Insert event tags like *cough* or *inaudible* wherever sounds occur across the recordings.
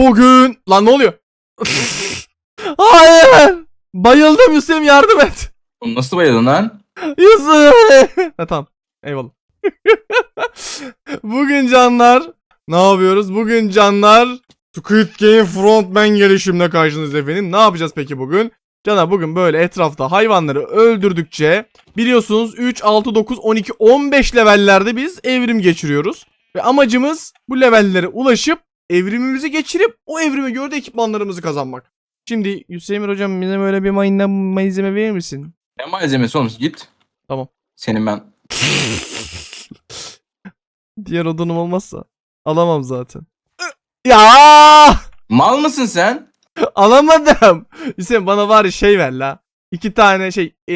Bugün... Lan ne oluyor? *laughs* Hayır. Bayıldım Yusuf yardım et. Nasıl bayıldın lan? Yusuf. *laughs* ha, tamam. Eyvallah. *laughs* Bugün canlar ne yapıyoruz? Bugün canlar Squid Game Frontman gelişimle karşınızda efendim. Ne yapacağız peki bugün? Canlar bugün böyle etrafta hayvanları öldürdükçe biliyorsunuz 3, 6, 9, 12, 15 levellerde biz evrim geçiriyoruz. Ve amacımız bu levellere ulaşıp evrimimizi geçirip o evrime göre de ekipmanlarımızı kazanmak. Şimdi Hüseyin hocam bize böyle bir malzeme verir misin? Ne malzemesi oğlum git. Tamam. Senin ben. *laughs* Diğer odunum olmazsa alamam zaten. Ya Mal mısın sen? alamadım. Hüseyin bana var ya şey ver la. İki tane şey ee,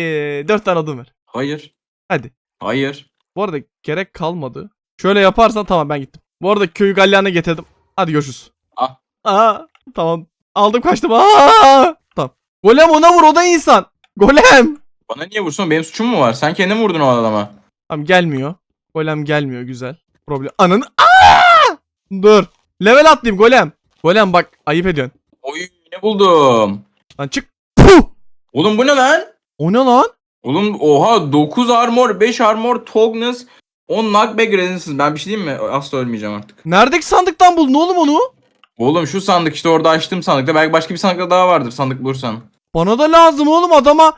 dört tane odun ver. Hayır. Hadi. Hayır. Bu arada gerek kalmadı. Şöyle yaparsan tamam ben gittim. Bu arada köyü galyana getirdim. Hadi görüşürüz. Ah. Aa, tamam. Aldım kaçtım. Aa, tamam. Golem ona vur o da insan. Golem. Bana niye vursun? Benim suçum mu var? Sen kendin vurdun o adama. Tamam gelmiyor. Golem gelmiyor güzel. Problem. Ananı. Aa! Dur. Level atlayayım golem. Golem bak ayıp ediyorsun. Oy ne buldum? Lan çık. Puh! Oğlum bu ne lan? O ne lan? Oğlum oha 9 armor, 5 armor, toughness, 10 knockback resistance. Ben bir şey diyeyim mi? Asla ölmeyeceğim artık. Neredeki sandıktan buldun oğlum onu? Oğlum şu sandık işte orada açtım sandıkta. Belki başka bir sandıkta daha vardır sandık bulursan. Bana da lazım oğlum adama.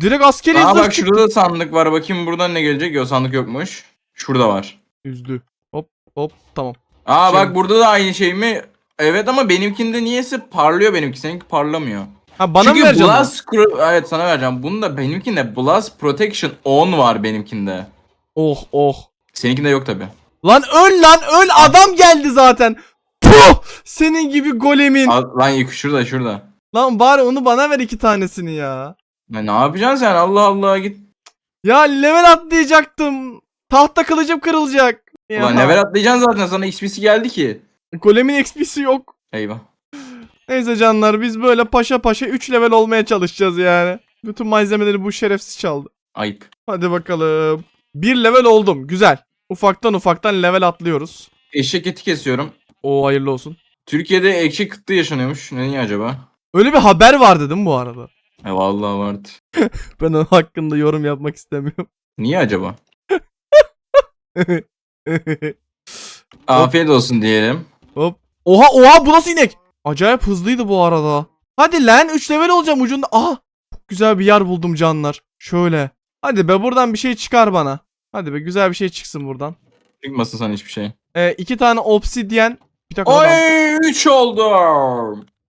Direkt askeri Aa bak şurada da sandık var. Bakayım buradan ne gelecek? Yok sandık yokmuş. Şurada var. Üzdü. Hop hop tamam. Aa Şey- bak burada da aynı şey mi? Evet ama benimkinde niyeyse parlıyor benimki. Seninki parlamıyor. Ha bana Çünkü mı vereceksin? Blast evet sana vereceğim. Bunda benimkinde Blast Protection 10 var benimkinde. Oh oh. Seninkinde yok tabi. Lan öl lan öl adam geldi zaten. Puh! Senin gibi golemin. Lan yık şurada şurada. Lan bari onu bana ver iki tanesini ya. Ya ne yapacaksın sen? Allah Allah git. Ya level atlayacaktım. Tahta kılıcım kırılacak. Ya. Ulan level atlayacaksın zaten sana XP'si geldi ki. Golemin XP'si yok. Eyvah. Neyse canlar biz böyle paşa paşa 3 level olmaya çalışacağız yani. Bütün malzemeleri bu şerefsiz çaldı. Ayıp. Hadi bakalım. Bir level oldum. Güzel. Ufaktan ufaktan level atlıyoruz. Eşek eti kesiyorum. O hayırlı olsun. Türkiye'de eşek kıtlığı yaşanıyormuş. Ne niye acaba? Öyle bir haber vardı değil mi bu arada? E vallahi vardı. *laughs* Ben onun hakkında yorum yapmak istemiyorum. Niye acaba? *laughs* Afiyet olsun diyelim. Hop. Oha oha bu nasıl inek? Acayip hızlıydı bu arada. Hadi lan 3 level olacağım ucunda. Aha. Güzel bir yer buldum canlar. Şöyle. Hadi be buradan bir şey çıkar bana. Hadi be güzel bir şey çıksın buradan. Çıkmasın sana hiçbir şey. Ee, iki tane obsidyen. Bir dakika. adam- Oy 3 oldu.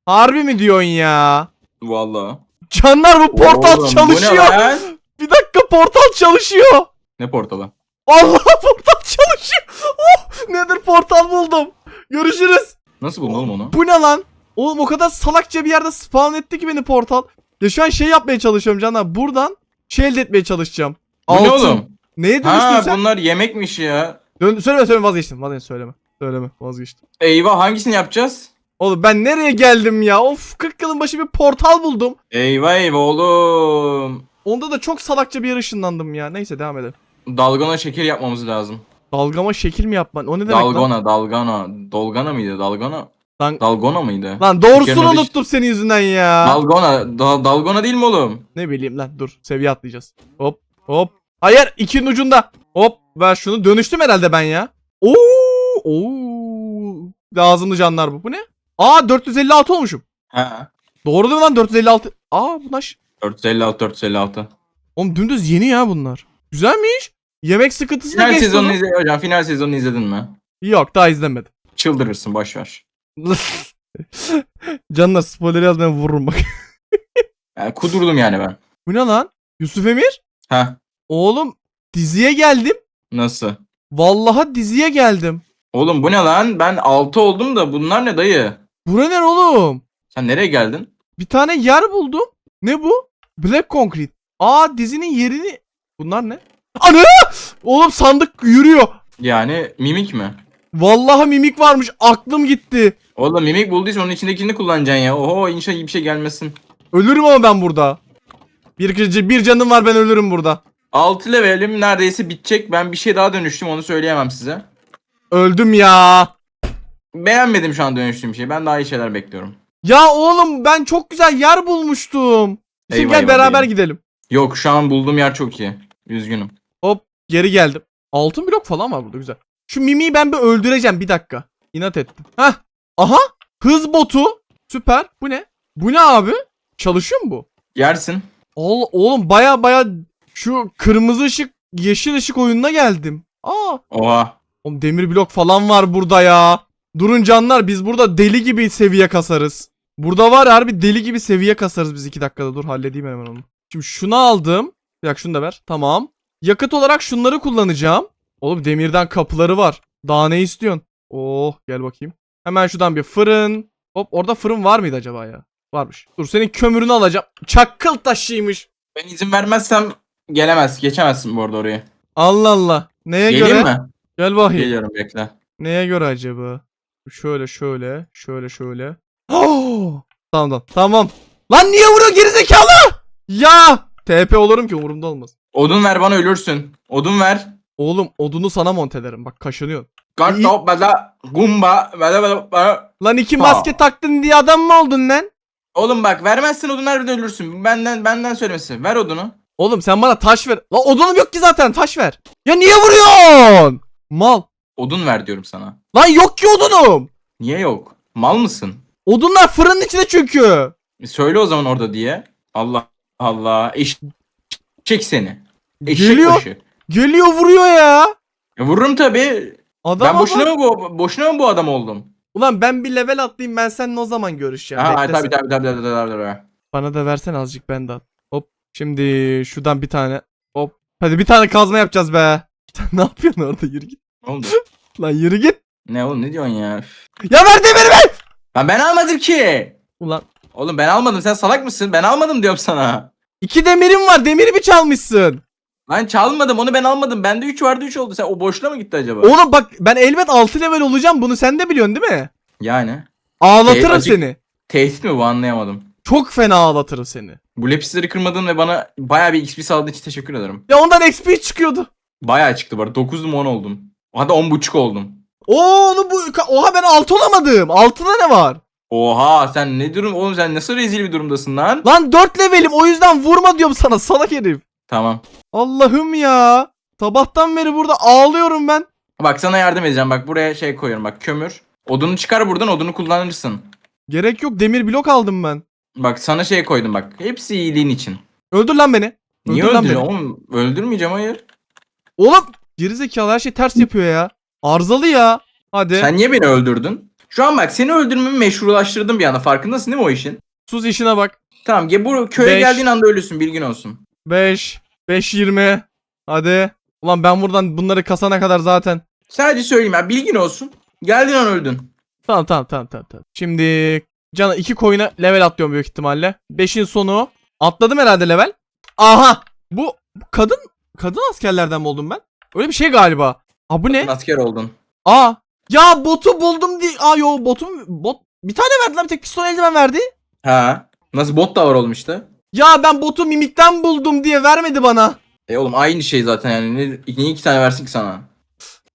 Harbi mi diyorsun ya? Vallahi. Canlar bu portal Oğlum, bu ne çalışıyor. lan? Bir dakika portal çalışıyor. Ne portalı? Allah *laughs* portal çalışıyor. Oh, nedir portal buldum. Görüşürüz. Nasıl buldun oğlum onu? Bu ne lan? Oğlum o kadar salakça bir yerde spawn etti ki beni portal. Ya şu an şey yapmaya çalışıyorum canlar. Buradan şey elde etmeye çalışacağım. Bu ne Altın. oğlum? Neye dönüştün Ha sen? bunlar yemekmiş ya. Dön söyleme söyleme vazgeçtim. Vazgeçtim söyleme. Söyleme vazgeçtim. Eyvah hangisini yapacağız? Oğlum ben nereye geldim ya? Of 40 yılın başı bir portal buldum. Eyvah eyvah oğlum. Onda da çok salakça bir yer ışınlandım ya. Neyse devam edelim. Dalgona şeker yapmamız lazım. Dalgama şekil mi yapman? O ne demek lan? Dalgona, dalgana. Dolgana mıydı? Dalgana. Lan- Dalgona mıydı? Lan doğrusunu adı unuttum senin yüzünden ya. Dalgona. Da, dalgona değil mi oğlum? Ne bileyim lan dur seviye atlayacağız. Hop hop. Hayır ikinin ucunda. Hop ver şunu dönüştüm herhalde ben ya. Oo oo. Lazımlı canlar bu. Bu ne? Aa 456 olmuşum. Ha. Doğru değil mi lan 456? Aa bunlar. ş- 456 456. Oğlum dümdüz yeni ya bunlar. Güzelmiş. Yemek sıkıntısı da Final geçti. sezonunu oğlum. izle hocam final sezonunu izledin mi? Yok daha izlemedim. Çıldırırsın boş ver. *laughs* Canlar spoiler yazmayan vururum bak. Yani kudurdum yani ben. Bu ne lan? Yusuf Emir? Ha. Oğlum diziye geldim. Nasıl? Vallahi diziye geldim. Oğlum bu ne lan? Ben 6 oldum da bunlar ne dayı? Bura ne oğlum? Sen nereye geldin? Bir tane yer buldum. Ne bu? Black Concrete. Aa dizinin yerini... Bunlar ne? Ana! Oğlum sandık yürüyor. Yani mimik mi? Vallahi mimik varmış. Aklım gitti. Oğlum mimik bulduysa onun içindekini kullanacaksın ya. Oho inşallah iyi bir şey gelmesin. Ölürüm ama ben burada. Bir, bir canım var ben ölürüm burada. 6 levelim neredeyse bitecek. Ben bir şey daha dönüştüm onu söyleyemem size. Öldüm ya. beğenmedim şu an dönüştüğüm şeyi. Ben daha iyi şeyler bekliyorum. Ya oğlum ben çok güzel yer bulmuştum. Şimdi Eyvah, gel eyvah beraber diyelim. gidelim. Yok şu an bulduğum yer çok iyi. Üzgünüm. Hop geri geldim. Altın blok falan var burada güzel. Şu Mimi'yi ben bir öldüreceğim bir dakika. İnat ettim. Hah. Aha. Hız botu. Süper. Bu ne? Bu ne abi? Çalışıyor mu bu? Yersin. Ol, oğlum baya baya şu kırmızı ışık yeşil ışık oyununa geldim. Aa. Oha. Oğlum demir blok falan var burada ya. Durun canlar biz burada deli gibi seviye kasarız. Burada var harbi deli gibi seviye kasarız biz 2 dakikada. Dur halledeyim hemen onu. Şimdi şunu aldım. Bir dakika şunu da ver. Tamam. Yakıt olarak şunları kullanacağım. Oğlum demirden kapıları var. Daha ne istiyorsun? Oh gel bakayım. Hemen şuradan bir fırın. Hop orada fırın var mıydı acaba ya? Varmış. Dur senin kömürünü alacağım. Çakıl taşıymış. Ben izin vermezsem gelemez. Geçemezsin bu arada oraya. Allah Allah. Neye Geleyim göre? mi? Gel bakayım. Geliyorum bekle. Neye göre acaba? Şöyle şöyle şöyle şöyle. Oh! Tamam tamam. Tamam. Lan niye vuruyor gerizekalı? Ya! TP olurum ki umurumda olmaz. Odun ver bana ölürsün. Odun ver. Oğlum odunu sana montelerim. Bak kaşınıyorsun. İyi. Kartop bada gumba bada bada. Lan iki Ha. maske taktın diye adam mı oldun lan? Oğlum bak vermezsen odun harbiden ölürsün. Benden benden söylemesi. Ver odunu. Oğlum sen bana taş ver. Lan odunum yok ki zaten taş ver. Ya niye vuruyorsun? Mal. Odun ver diyorum sana. Lan yok ki odunum. Niye yok? Mal mısın? Odunlar fırının içinde çünkü. E Söyle o zaman orada diye. Allah Allah. Eşek seni. Eşek Geliyor. başı. Geliyor vuruyor ya. E, vururum tabi. Adam Ben boşuna mı bu boşuna mı bu adam oldum? Ulan ben bir level atlayayım ben seninle o zaman görüşeceğim. Ha Bekle tabi sen. tabi tabi tabi tabi tabi. Bana da versen azıcık ben de at. Şimdi şuradan bir tane. Hop. Hadi bir tane kazma yapacağız be. *laughs* Sen ne yapıyorsun orada yürü git. Ne oldu? *laughs* Lan yürü git. ne oğlum ne diyorsun ya? Ya ver demirimi. Lan ben almadım ki. Ulan Oğlum ben almadım sen salak mısın? Ben almadım diyorum sana. iki demirim var demiri mi çalmışsın? Lan çalmadım onu ben almadım. Bende 3 vardı 3 oldu. Sen o boşuna mı gitti acaba? Oğlum bak ben elbet 6 level olacağım bunu sen de biliyorsun değil mi? Yani. Ağlatırım acık- seni. Tehdit mi bu anlayamadım. Çok fena ağlatırım seni. Bu lepisleri kırmadın ve bana bayağı bir XP sağladığın için teşekkür ederim. Ya ondan XP çıkıyordu. Bayağı çıktı arada. 9'dum 10 oldum. Hadi 10.5 oldum. Oğlum bu oha ben 6 olamadım. 6'da ne var? Oha sen ne durum oğlum sen nasıl rezil bir durumdasın lan? Lan 4 levelim o yüzden vurma diyorum sana salak herif. Tamam. Allah'ım ya. Sabahtan beri burada ağlıyorum ben. Bak sana yardım edeceğim. Bak buraya şey koyuyorum bak kömür. Odunu çıkar buradan odunu kullanırsın. Gerek yok demir blok aldım ben. Bak sana şey koydum bak. Hepsi iyiliğin için. Öldür lan beni. Niye Öldür lan öldürüyorsun oğlum? Öldürmeyeceğim hayır. Oğlum gerizekalı her şey ters yapıyor ya. Arızalı ya. Hadi. Sen niye beni öldürdün? Şu an bak seni öldürmemi meşrulaştırdım bir anda. Farkındasın değil mi o işin? Sus işine bak. Tamam ge bu köye Beş. geldiğin anda ölürsün bilgin olsun. 5 5 20. Hadi. Ulan ben buradan bunları kasana kadar zaten. Sadece söyleyeyim ya bilgin olsun. Geldiğin an öldün. Tamam tamam tamam tamam. tamam. Şimdi cana iki koyuna level atlıyorum büyük ihtimalle. 5'in sonu. Atladım herhalde level. Aha. Bu, kadın kadın askerlerden mi oldum ben? Öyle bir şey galiba. Aa bu ne? Asker oldun. Aa. Ya botu buldum diye. Aa yo botum bot bir tane verdiler bir tek pistol eldiven verdi. Ha. Nasıl bot da var oğlum işte. Ya ben botu mimikten buldum diye vermedi bana. E oğlum aynı şey zaten yani. Ne, niye iki tane versin ki sana? *laughs*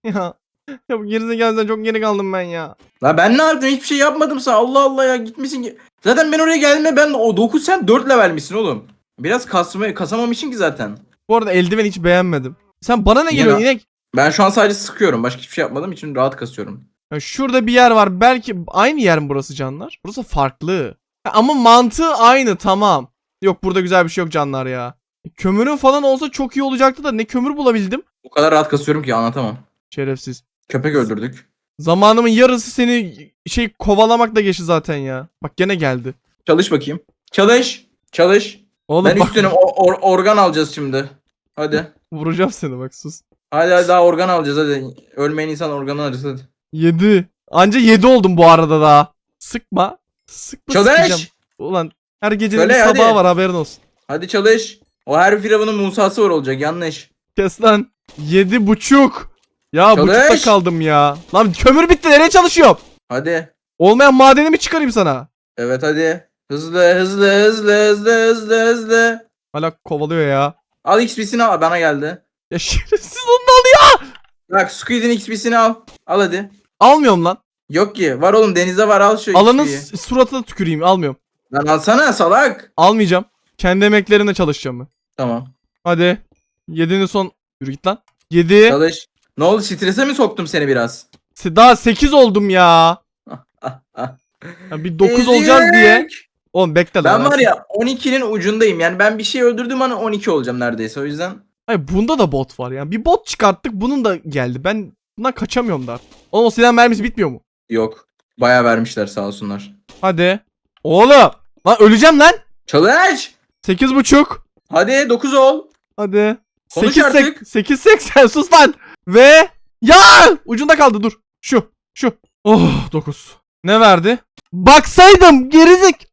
Ya. *laughs* Ya bu gerizekalıdan çok geri kaldım ben ya. La ben ne yaptım? Hiçbir şey yapmadım sana. Allah Allah ya gitmişsin ki. Zaten ben oraya geldiğimde ben o 9 sen 4 level misin oğlum? Biraz kasma, kasamamışsın ki zaten. Bu arada eldiven hiç beğenmedim. Sen bana ne lan? inek? Ben şu an sadece sıkıyorum. Başka hiçbir şey yapmadığım için rahat kasıyorum. Ya şurada bir yer var. Belki aynı yer mi burası canlar? Burası farklı. Ha, ama mantığı aynı tamam. Yok burada güzel bir şey yok canlar ya. Kömürün falan olsa çok iyi olacaktı da ne kömür bulabildim. O kadar rahat kasıyorum ki anlatamam. Şerefsiz. Köpek öldürdük. Zamanımın yarısı seni şey kovalamakla geçti zaten ya. Bak gene geldi. Çalış bakayım. Çalış. Çalış. Oğlum ben bak üstüne o- or- organ alacağız şimdi. Hadi. vuracağım seni bak sus. Hadi hadi daha organ alacağız hadi. Ölmeyen insan organı alacağız hadi. 7. Anca 7 oldum bu arada daha. Sıkma. Sıkma sıkacağım. Çalış. Ulan her gecenin Söyle, bir hadi. sabahı var haberin olsun. Hadi çalış. O her firavunun Musa'sı var olacak yanlış. Kes lan. Yedi buçuk. Ya Çalış. buçukta kaldım ya. Lan kömür bitti nereye çalışıyorum? Hadi. Olmayan madeni mi çıkarayım sana? Evet hadi. Hızlı hızlı hızlı hızlı hızlı hızlı. Hala kovalıyor ya. Al XP'sini al. Bana geldi. Ya şerefsiz onun alıyor. Bak Squid'in XP'sini al. Al hadi. Almıyorum lan. Yok ki. Var oğlum denizde var al şu Alanın XP'yi. s- suratına tüküreyim. Almıyorum. Lan alsana salak. Almayacağım. Kendi emeklerine çalışacağım ben. Tamam. Hadi. Yedinin son. Yürü git lan. Yedi. Çalış. Ne oldu strese mi soktum seni biraz? Daha sekiz oldum ya. Ya bir dokuz olacağız diye. Oğlum bekle lan. Ben var ya 12'nin ucundayım. Yani ben bir şey öldürdüğüm an 12 olacağım neredeyse. O yüzden Hayır bunda da bot var ya. Bir bot çıkarttık bunun da geldi. Ben bundan kaçamıyorum da. Oğlum o silah mermisi bitmiyor mu? yok. Bayağı vermişler sağ olsunlar. Hadi. Oğlum. Lan öleceğim lan. Çalış. Sekiz buçuk. Hadi 9 ol. Hadi. Konuş 8 artık. 8 80 sus lan. Ve ya ucunda kaldı dur. Şu şu. Oh 9. Ne verdi? Baksaydım gerizik.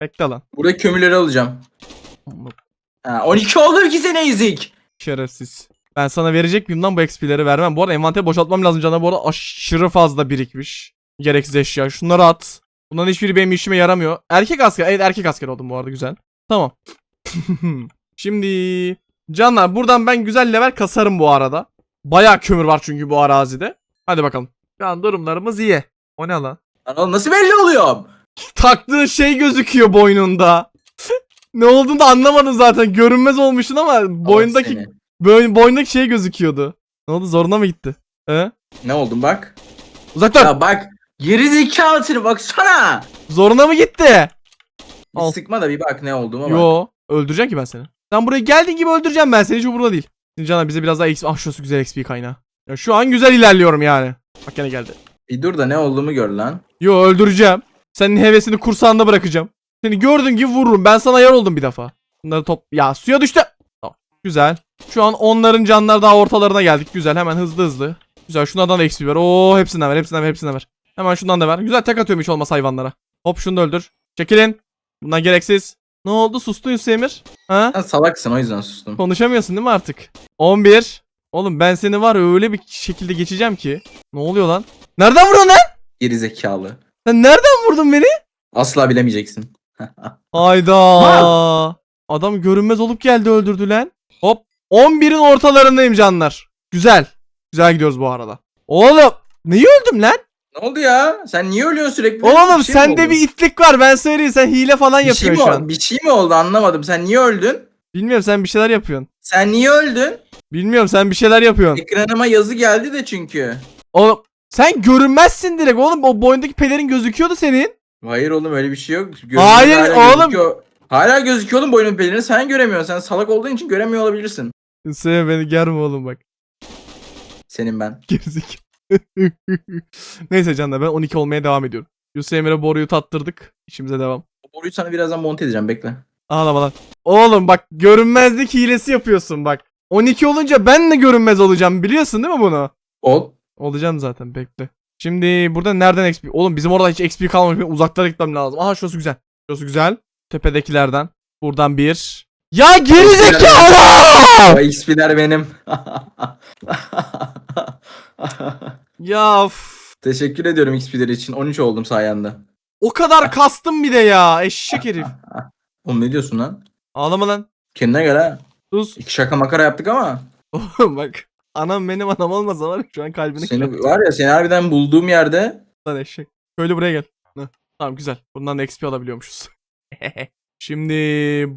Bekle lan. Burada kömürleri alacağım. Ha, 12 oldu ki sene ezik. Şerefsiz. Ben sana verecek miyim lan bu XP'leri vermem. Bu arada envanteri boşaltmam lazım canım. Bu arada aşırı fazla birikmiş. Gereksiz eşya. Şunları at. Bunların hiçbiri benim işime yaramıyor. Erkek asker. Evet erkek asker oldum bu arada güzel. Tamam. *laughs* Şimdi canlar buradan ben güzel level kasarım bu arada. Bayağı kömür var çünkü bu arazide. Hadi bakalım. Şu an durumlarımız iyi. O ne lan? Lan oğlum nasıl belli oluyorum? Taktığın şey gözüküyor boynunda. *laughs* ne olduğunu da anlamadın zaten. Görünmez olmuşsun ama boyundaki Seni. Böyle boyundaki şey gözüküyordu. Ne oldu zoruna mı gitti? He? Ne oldun bak. Uzak dur. Ya bak. Geri zekalısını baksana. Zoruna mı gitti? Bir Al. sıkma da bir bak ne olduğuma bak. Yo. Öldüreceğim ki ben seni. Sen buraya geldiğin gibi öldüreceğim ben seni. Hiç umurumda değil. Şimdi Caner bize biraz daha XP. Ah şurası güzel XP kaynağı. Ya şu an güzel ilerliyorum yani. Bak gene geldi. Bir dur da ne olduğumu gör lan. Yo öldüreceğim. Senin hevesini kursağında bırakacağım. Seni gördüğün gibi vururum. Ben sana yar oldum bir defa. Bunları top... Ya suya düştü. Tamam. Güzel. Şu an onların canlar daha ortalarına geldik. Güzel hemen hızlı hızlı. Güzel şunlardan da XP ver. Oo hepsinden ver hepsinden ver hepsinden ver. Hemen şundan da ver. Güzel tek atıyorum hiç olmaz hayvanlara. Hop şunu da öldür. Çekilin. Bunlar gereksiz. Ne oldu sustun Yusuf Emir? Ha? Sen salaksın o yüzden sustum. Konuşamıyorsun değil mi artık? 11. Oğlum ben seni var ya öyle bir şekilde geçeceğim ki. Ne oluyor lan? Nereden vuruyorsun lan? Geri zekalı. Sen nereden vurdun beni? Asla bilemeyeceksin. *laughs* Hayda. Adam görünmez olup geldi öldürdü lan. Hop. 11'in ortalarındayım canlar. Güzel. Güzel gidiyoruz bu arada. Oğlum. Neyi öldüm lan? Ne oldu ya? Sen niye ölüyorsun sürekli? Oğlum şey sende bir itlik var ben söyleyeyim. Sen hile falan bir şey, yapıyorsun mi şu oldu? an. bir şey mi oldu anlamadım. Sen niye öldün? Bilmiyorum sen bir şeyler yapıyorsun. Sen niye öldün? Bilmiyorum sen bir şeyler yapıyorsun. Ekranıma yazı geldi de çünkü. Oğlum sen görünmezsin direkt oğlum. O boyundaki pelerin gözüküyordu senin. Hayır oğlum öyle bir şey yok. Gözümüz Hayır hala oğlum. Gözüküyor. Hala gözüküyor oğlum boynun pelerini sen göremiyorsun. Sen salak olduğun için göremiyor olabilirsin. Sen beni germe oğlum bak. Senin ben. Gerizek. *laughs* Neyse canlar ben 12 olmaya devam ediyorum. Yusuf Emre'ye boruyu tattırdık. İşimize devam. Boruyu sana birazdan monte edeceğim bekle. Ağlama lan. Oğlum bak görünmezlik hilesi yapıyorsun bak. 12 olunca ben de görünmez olacağım biliyorsun değil mi bunu? Ol. Olacağım zaten bekle. Şimdi burada nereden XP? Oğlum bizim orada hiç XP kalmamış. Uzaklara gitmem lazım. Aha şurası güzel. Şurası güzel. Tepedekilerden. Buradan bir. Ya gerizekalı! O XP'ler benim. *laughs* ya f- Teşekkür ediyorum XP'leri için. 13 oldum sayende. o kadar kastım bir de ya. Eşek herif. *laughs* Oğlum ne diyorsun lan? Ağlama lan. Kendine gel ha. Sus. İki şaka makara yaptık ama. Oğlum bak. Anam benim anam olmasa var ya, şu an kalbini Seni kırar var ya seni harbiden bulduğum yerde lan eşek. Şöyle buraya gel. Heh. Tamam güzel. Bundan da XP alabiliyormuşuz. *laughs* Şimdi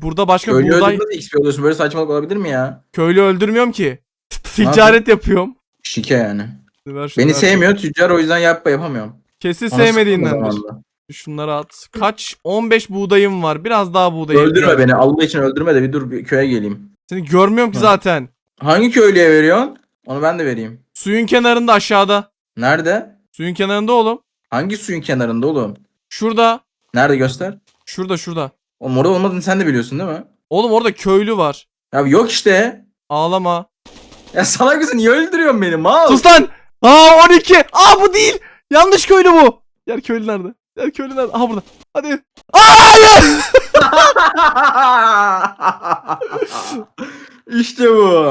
burada başka köylü buğday XP alıyorsun. Böyle saçmalık olabilir mi ya? köylü öldürmüyorum ki. *laughs* Ticaret yapıyorum. Şike yani. Ver şunu, Beni ver. sevmiyor tüccar o yüzden yap yapamıyorum. Kesin Ona sıkıldım sevmediğindendir. Şunları at. Kaç? 15 buğdayım var. Biraz daha buğday. Öldürme beni. Allah için öldürme de bir dur bir köye geleyim. Seni görmüyorum ki Hı. zaten. Hangi köylüye veriyorsun? Onu ben de vereyim. Suyun kenarında aşağıda. Nerede? Suyun kenarında oğlum. Hangi suyun kenarında oğlum? Şurada. Nerede göster? Şurada şurada. Oğlum orada olmadığını sen de biliyorsun değil mi? Oğlum orada köylü var. Ya yok işte. Ağlama. Ya salak mısın? Niye öldürüyorsun beni? Mal. Sus lan. Aa 12. Aa bu değil. Yanlış köylü bu. Diğer köylü nerede? Diğer köylü nerede? Aha burada. Hadi. Aa hayır. *laughs* işte bu.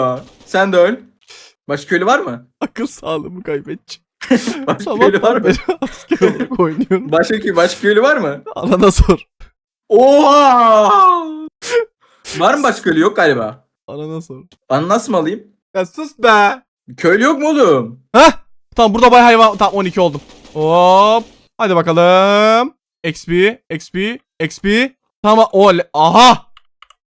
Sen de öl. Başka köylü var mı? Akıl sağlığımı kaybedeceğim. *laughs* Başka köylü var mı? *laughs* asker olarak oynuyorum. Başka başka köylü var mı? Anana sor. Oha! var mı başka köylü? Yok galiba. Anana sor. Ananas mı alayım? Ya sus be. Köylü yok mu oğlum? Heh. Tamam burada bay hayvan. Tamam 12 oldum. Hop. Hadi bakalım. XP, XP, XP. Tamam. O aha.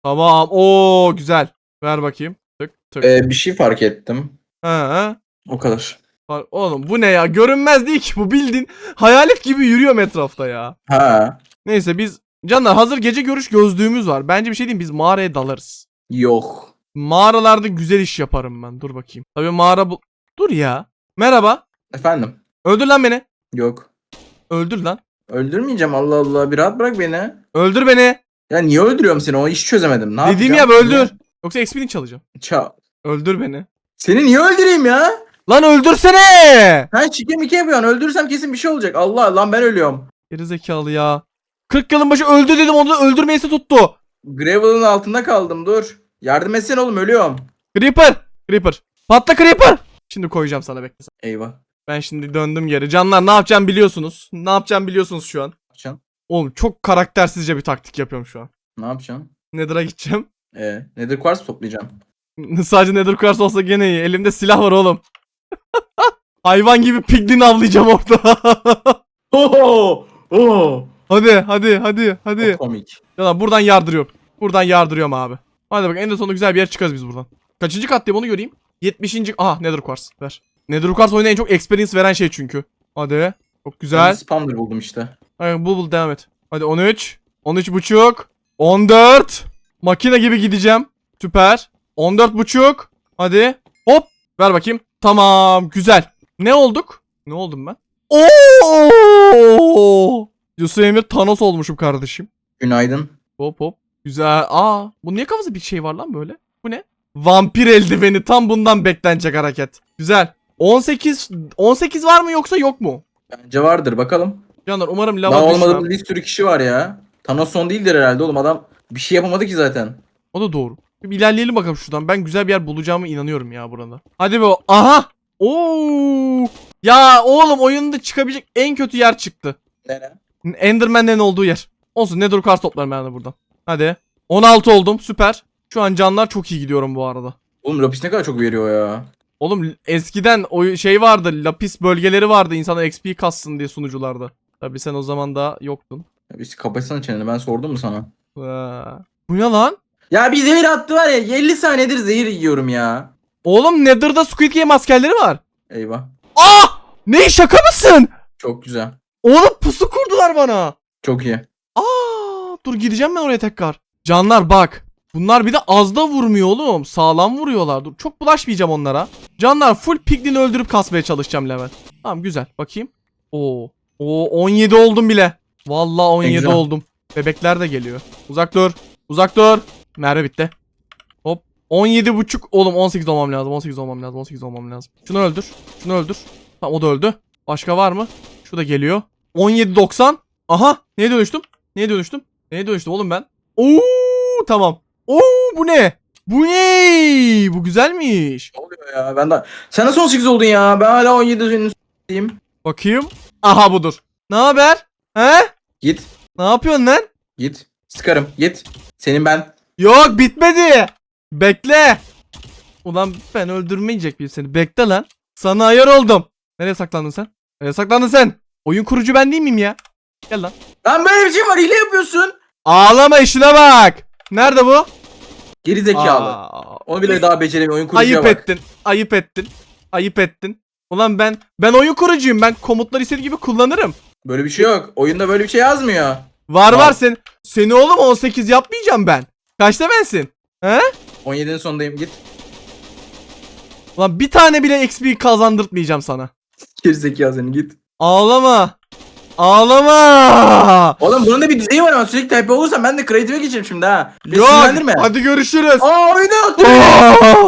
Tamam. Oo güzel. Ver bakayım. Tık tık. Ee, bir şey fark ettim. Ha, ha. O kadar. Bak Oğlum bu ne ya? Görünmez değil ki bu bildiğin hayalet gibi yürüyorum etrafta ya. Ha. Neyse biz canlar hazır gece görüş gözlüğümüz var. Bence bir şey diyeyim biz mağaraya dalarız. Yok. Mağaralarda güzel iş yaparım ben. Dur bakayım. Tabii mağara bu. Dur ya. Merhaba. Efendim. Öldür lan beni. Yok. Öldür lan. Öldürmeyeceğim Allah Allah. Bir rahat bırak beni. Öldür beni. Ya niye öldürüyorum seni? O işi çözemedim. Ne Dediğim yapacağım? ya öldür. Yoksa XP'ni çalacağım. Ça. Öldür beni. Seni niye öldüreyim ya? Lan öldürsene. Ha çike mike yapıyorsun. Öldürürsem kesin bir şey olacak. Allah lan ben ölüyorum. Geri zekalı ya. 40 yılın başı öldü dedim onu da öldürmeyesi tuttu. Gravel'ın altında kaldım dur. Yardım etsene oğlum ölüyorum. Creeper. Creeper. Patla Creeper. Şimdi koyacağım sana bekle. sen. Eyvah. Ben şimdi döndüm geri. Canlar ne yapacağım biliyorsunuz. Ne yapacağım biliyorsunuz şu an. Ne yapacaksın? Oğlum çok karaktersizce bir taktik yapıyorum şu an. Ne yapacaksın? Nether'a gideceğim. Ee, nedir quartz toplayacağım. *laughs* Sadece Nether Quartz olsa gene iyi. Elimde silah var oğlum. *laughs* Hayvan gibi piglin avlayacağım orada. *laughs* Oho! Oho! Hadi hadi hadi hadi. Çok komik. Ya buradan yardırıyorum. Buradan yardırıyorum abi. Hadi bak en de sonunda güzel bir yer çıkarız biz buradan. Kaçıncı kattayım onu göreyim. 70. Aha Nether Quartz ver. Nether Quartz oyuna en çok experience veren şey çünkü. Hadi. Çok güzel. spawner buldum işte. Hadi bul bul devam et. Hadi 13. 13 buçuk. 14. Makine gibi gideceğim. Süper. 14 buçuk. Hadi. Hop. Ver bakayım. Tamam. Güzel. Ne olduk? Ne oldum ben? Oo! Yusuf Emir Thanos olmuşum kardeşim. Günaydın. Hop hop. Güzel. Aa, bu niye kafası bir şey var lan böyle? Bu ne? Vampir eldiveni. Tam bundan beklenecek hareket. Güzel. 18 18 var mı yoksa yok mu? Bence vardır bakalım. Canlar umarım Daha lava düşmem. olmadığımız bir sürü kişi var ya. Thanos son değildir herhalde oğlum adam bir şey yapamadı ki zaten. O da doğru. Bir ilerleyelim bakalım şuradan. Ben güzel bir yer bulacağıma inanıyorum ya burada. Hadi be. Aha. Oo. Ya oğlum oyunda çıkabilecek en kötü yer çıktı. Nere? Enderman'lerin olduğu yer. Olsun Nether Cars toplarım ben de buradan. Hadi. 16 oldum. Süper. Şu an canlar çok iyi gidiyorum bu arada. Oğlum lapis ne kadar çok veriyor ya. Oğlum eskiden o şey vardı. Lapis bölgeleri vardı. insanlar XP kassın diye sunucularda. Tabi sen o zaman da yoktun. ya biz kapatsana çeneni ben sordum mu sana? Ha. Bu ne lan? Ya bir zehir attı var ya 50 saniyedir zehir yiyorum ya. Oğlum Nether'da Squid Game askerleri var. Eyvah. Ah! Ne şaka mısın? Çok güzel. Oğlum pusu kurdular bana. Çok iyi. Aa, dur gideceğim ben oraya tekrar. Canlar bak. Bunlar bir de az da vurmuyor oğlum. Sağlam vuruyorlar. Dur çok bulaşmayacağım onlara. Canlar full piglin öldürüp kasmaya çalışacağım level. Tamam güzel. Bakayım. Oo. Oo 17 oldum bile. Vallahi 17 güzel. oldum. Bebekler de geliyor. Uzak dur. Uzak dur. Merve bitti. Hop. 17 buçuk. Oğlum 18 olmam lazım. 18 olmam lazım. 18 olmam lazım. Şunu öldür. Şunu öldür. Tamam o da öldü. Başka var mı? Şu da geliyor. 17.90. Aha. Neye dönüştüm? Neye dönüştüm? Neye dönüştüm oğlum ben? Oo tamam. Oo bu ne? Bu ne? Bu güzelmiş. Ne oluyor ya ben de... Sen nasıl 18 oldun ya? Ben hala 17 senin s**eyim. Bakayım. Aha budur. Ne haber? He? Git. Ne yapıyorsun lan? Git. Sıkarım. Git. Senin ben. Yok bitmedi. Bekle. Ulan ben öldürmeyecek miyim seni? Bekle lan. Sana ayar oldum. Nereye saklandın sen? Nereye saklandın sen? Oyun kurucu ben değil miyim ya? Gel lan. Lan böyle bir şey var hile yapıyorsun. Ağlama işine bak. Nerede bu? Geri zekalı. Aa, Onu bile daha beceremiyor. Oyun kurucuya Ayıp bak. ettin. Ayıp ettin. Ayıp ettin. Ulan ben ben oyun kurucuyum. Ben komutları istediği gibi kullanırım. Böyle bir şey yok. Oyunda böyle bir şey yazmıyor. Var var sen. Seni oğlum 18 yapmayacağım ben. Kaçta bensin? He? 17'nin sonundayım. Git. Ulan bir tane bile XP kazandırtmayacağım sana. Geri zekalı seni git. Ağlama. Ağlama. Oğlum bunun da bir düzeyi var ama sürekli type olursam ben de kreatife geçeceğim şimdi ha. Beni Yok. sinirlendirme. Hadi görüşürüz. Aa oyunu attı.